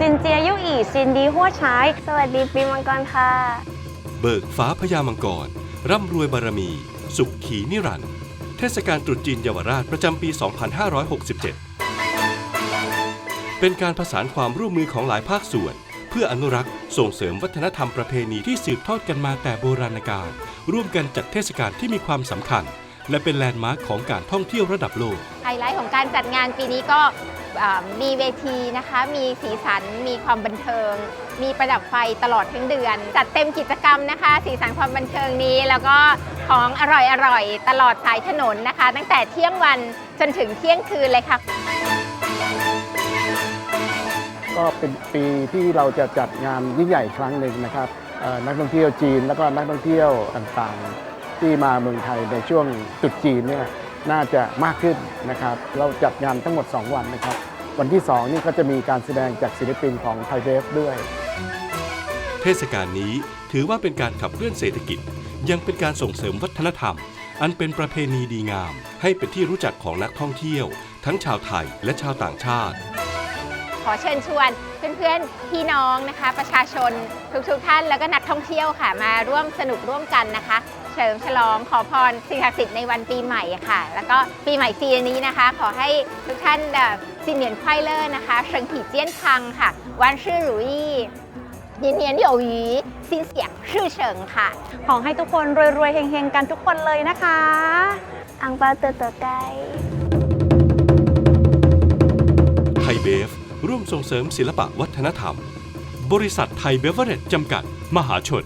เจียยู่อีซินดีหัวใช้สวัสดีปีมังกรค่ะ เบิกฟ้าพญามังกร ร่ำรวยบารมี สุขขีนิรันดร์เทศกาลตรุษจีนเยาวราชประจำปี 2567 เป็นการผสานความร่วมมือของหลายภาคส่วน เพื่ออนุรักษ์ส่งเสริมวัฒนธรรมประเพณีที่สืบทอดกันมาแต่โบราณกาลร่วมกันจัดเทศกาลที่มีความสำคัญ และเป็นแลนด์มาร์คของการท่องเที่ยวระดับโลก ไฮไลท์ของการจัดงานปีนี้ก็เอ่อ มีเวทีนะคะ มีสีสัน มีความบันเทิง มีประดับไฟตลอดทั้งเดือน จัดเต็มกิจกรรมนะคะ สีสันความบันเทิงนี้ แล้วก็ของอร่อยๆตลอดสายถนนนะคะ ตั้งแต่เที่ยงวันจนถึงเที่ยงคืนเลยค่ะ ก็เป็นปีที่เราจะจัดงานยิ่งใหญ่ครั้งหนึ่งนะครับเอ่อนักท่องเที่ยวจีน แล้วก็นักท่องเที่ยวต่างๆ ที่มาเมืองไทยในช่วงตรุษจีนเนี่ยน่าจะมากขึ้นนะครับ เราจัดงานทั้งหมด 2 วันนะครับ วันที่ 2 นี่ก็จะมีการแสดงจากศิลปินของไทยเวฟด้วย เทศกาลนี้ถือว่าเป็นการขับเคลื่อนเศรษฐกิจ ยังเป็นการส่งเสริมวัฒนธรรม อันเป็นประเพณีดีงาม ให้เป็นที่รู้จักของนักท่องเที่ยว ทั้งชาวไทยและชาวต่างชาติ ขอเชิญชวนเพื่อนๆพี่น้องนะคะ ประชาชนทุกๆท่านแล้วก็นักท่องเที่ยวค่ะมาร่วมสนุกร่วมกันนะคะ เฉลิมฉลองขอพรสิ่งศักดิ์สิทธิ์ในวันปีใหม่ค่ะ แล้วก็ปีใหม่ปีนี้นะคะ ขอให้ทุกท่านแบบสินเหนียนไขว้เลอร์นะคะเฉิงถี่เจี้ยนพังค่ะ วันชื่อรุยยินเนียนอยู่หยีสินเสียงชื่อเฉิงค่ะ ขอให้ทุกคนรวยๆเฮงๆ กันทุกคนเลยนะคะ อังเปาตัวตัวไกลไทยเบฟ ร่วมส่งเสริมศิลปะวัฒนธรรม บริษัทไทยเบเวอร์เรจจำกัด มหาชน